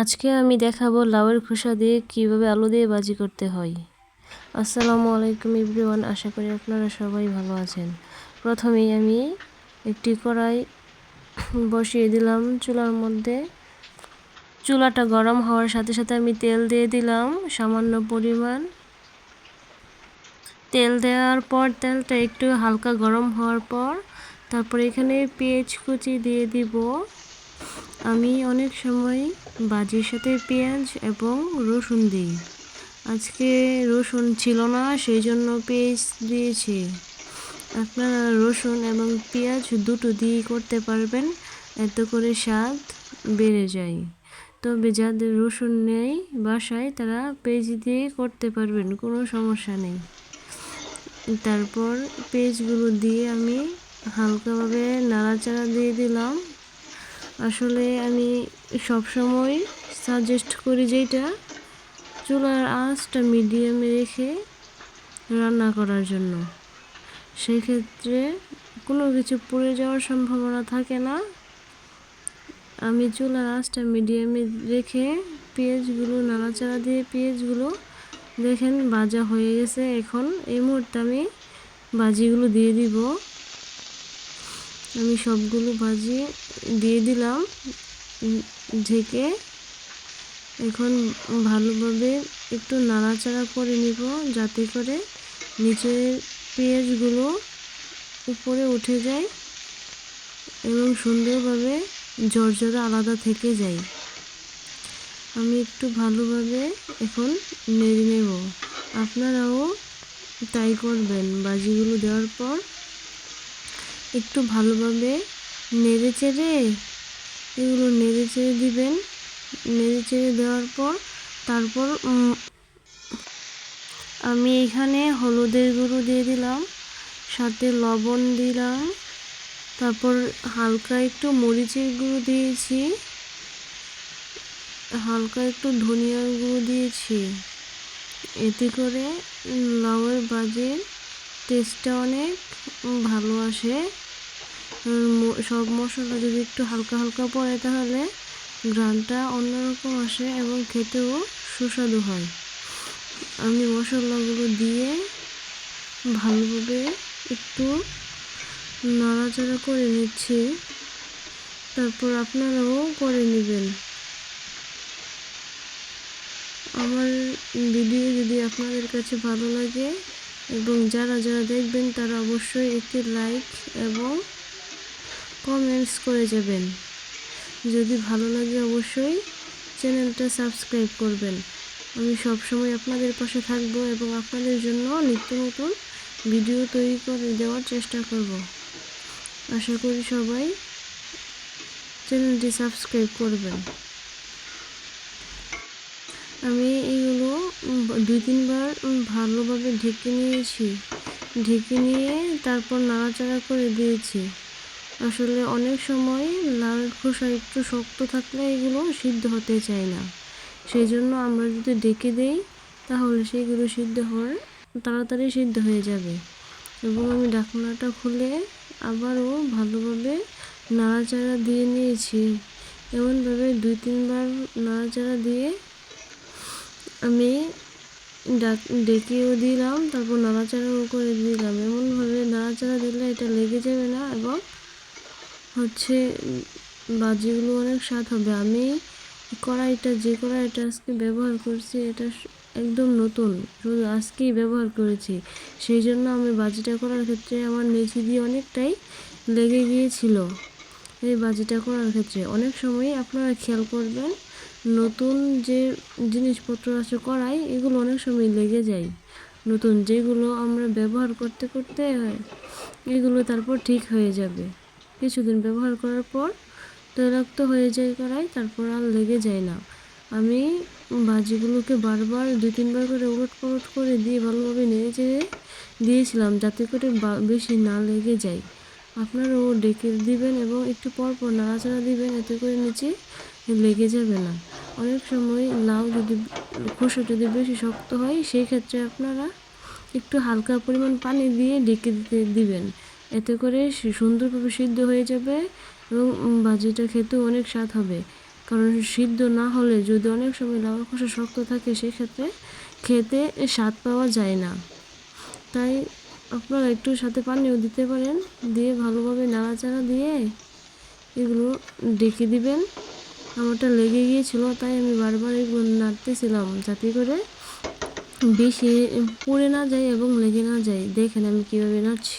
আজকে আমি দেখাবো লাউয়ের খোসা দিয়ে কীভাবে আলু দিয়ে ভাজি করতে হয়। আসসালামু আলাইকুম এভরিওয়ান, আশা করি আপনারা সবাই ভালো আছেন। প্রথমেই আমি একটি কড়াই বসিয়ে দিলাম চুলার মধ্যে। চুলাটা গরম হওয়ার সাথে সাথে আমি তেল দিয়ে দিলাম সামান্য পরিমাণ। তেল দেওয়ার পর তেলটা একটু হালকা গরম হওয়ার পর তারপর এখানে পেঁয়াজ কুচি দিয়ে দিব। আমি অনেক সময় বাজির সাথে পেঁয়াজ এবং রসুন দিই। আজকে রসুন ছিল না সেই জন্য পেঁয়াজ দিয়েছি। আপনারা রসুন এবং পেঁয়াজ দুটো দিয়ে করতে পারবেন, এত করে স্বাদ বেড়ে যায়। তবে যাদের রসুন নেই বাসায়, তারা পেঁয়াজ দিয়ে করতে পারবেন, কোনো সমস্যা নেই। তারপর পেঁয়াজগুলো দিয়ে আমি হালকাভাবে নাড়াচাড়া দিয়ে দিলাম। আসলে আমি সবসময় সাজেস্ট করি যেটা চুলার আঁচটা মিডিয়ামে রেখে রান্না করার জন্য। সেই ক্ষেত্রে কোনো কিছু পুড়ে যাওয়ার সম্ভাবনা থাকে না। আমি চুলার আঁচটা মিডিয়ামে রেখে পেঁয়াজগুলো, নাড়াচাড়া দিয়ে পেঁয়াজগুলো দেখেন ভাজা হয়ে গেছে। এখন এই মুহূর্তে আমি ভাজিগুলো দিয়ে দিব। আমি সবগুলো ভাজি দিয়ে দিলাম, ঢেকে। এখন ভালোভাবে একটু নাড়াচাড়া করে নিব যাতে করে নিচের পেঁয়াজগুলো উপরে উঠে যায় এবং সুন্দরভাবে জর্জরা আলাদা থেকে যায়। আমি একটু ভালোভাবে এখন নেড়ে নেব। আপনারাও তাই করবেন। বাজিগুলো দেওয়ার পর একটু ভালোভাবে নেড়ে চেড়ে এগুলো নেড়ে চেড়ে দিবেন। নেড়ে চেড়ে দেওয়ার পর তারপর আমি এখানে হলুদের গুঁড়ো দিয়ে দিলাম, সাথে লবণ দিলাম, তারপর হালকা একটু মরিচের গুঁড়ো দিয়েছি, হালকা একটু ধনিয়ার গুঁড়ো দিয়েছি। এতে করে লাউয়ের বাজের টেস্টটা অনেক ভালো আসে। সব মশলা যদি একটু হালকা হালকা পড়ে তাহলে গ্রানটা অন্যরকম আসে এবং খেতেও সুস্বাদু হয়। আমি মশলাগুলো দিয়ে ভালোভাবে একটু নাড়াচাড়া করে নিচ্ছি। তারপর আপনারাও করে নেবেন। আমার ভিডিও যদি আপনাদের কাছে ভালো লাগে এবং যারা যারা দেখবেন তারা অবশ্যই একটি লাইক এবং কমেন্টস করে যাবেন। যদি ভালো লাগে অবশ্যই চ্যানেলটা সাবস্ক্রাইব করবেন। আমি সবসময় আপনাদের পাশে থাকব এবং আপনাদের জন্য নিত্য নতুন ভিডিও তৈরি করে দেওয়ার চেষ্টা করব। আশা করি সবাই চ্যানেলটি সাবস্ক্রাইব করবেন। আমি এইগুলো দুই তিনবার ভালোভাবে ঢেকে নিয়েছি। ঢেকে নিয়ে তারপর নাড়াচাড়া করে দিয়েছি। আসলে অনেক সময় লাল খোসা একটু শক্ত থাকলে এগুলো সিদ্ধ হতে চায় না। সেই জন্য আমরা যদি ডেকে দেই, তাহলে সেইগুলো সিদ্ধ হওয়ার তাড়াতাড়ি সিদ্ধ হয়ে যাবে। এবং আমি ঢাকনাটা খুলে আবারও ভালোভাবে নাড়াচাড়া দিয়ে নিয়েছি। এমনভাবে দুই তিনবার নাড়াচাড়া দিয়ে আমি ডাক, ডেকেও দিলাম, তারপর নাড়াচাড়াও করে দিলাম। এমনভাবে নাড়াচাড়া দিলে এটা লেগে যাবে না এবং হচ্ছে বাজিগুলো অনেক স্বাদ হবে। আমি কড়াইটা, যে কড়াইটা আজকে ব্যবহার করছি, এটা একদম নতুন। শুধু আজকেই ব্যবহার করেছি। সেই জন্য আমি বাজিটা করার ক্ষেত্রে আমার নেচি দিয়ে অনেকটাই লেগে গিয়েছিল। এই বাজিটা করার ক্ষেত্রে অনেক সময় আপনারা খেয়াল করবেন, নতুন যে জিনিসপত্র আছে কড়াই, এগুলো অনেক সময় লেগে যায়। নতুন যেগুলো আমরা ব্যবহার করতে করতে এগুলো তারপর ঠিক হয়ে যাবে। কিছুদিন ব্যবহার করার পর তৈলাক্ত হয়ে যায় কড়াই তারপর আর লেগে যায় না। আমি ভাজিগুলোকে বারবার দু তিনবার করে উলট পালট করে দিয়ে ভালোভাবে নেড়ে চেড়ে দিয়েছিলাম যাতে করে বেশি না লেগে যায়। আপনারাও ডেকে দিবেন এবং একটু পর পর নাড়াচাড়া দিবেন, এতে করে নিচে লেগে যাবে না। অনেক সময় লাউ যদি, খোসা যদি বেশি শক্ত হয়, সেই ক্ষেত্রে আপনারা একটু হালকা পরিমাণ পানি দিয়ে ডেকে দিতে দিবেন। এতে করে সুন্দরভাবে সিদ্ধ হয়ে যাবে এবং ভাজিটা খেতেও অনেক স্বাদ হবে। কারণ সিদ্ধ না হলে যদি অনেক সময় লাউয়ের খোসা শক্ত থাকে, সেক্ষেত্রে খেতে স্বাদ পাওয়া যায় না। তাই আপনারা একটু সাথে পানিও দিতে পারেন, দিয়ে ভালোভাবে নাড়াচাড়া দিয়ে এগুলো ডেকে দিবেন। আমারটা লেগে গিয়েছিল, তাই আমি বারবার এগুলো নাড়তেছিলাম যাতে করে বেশি পুড়ে না যায় এবং লেগে না যায়। দেখেন আমি কীভাবে নাড়ছি।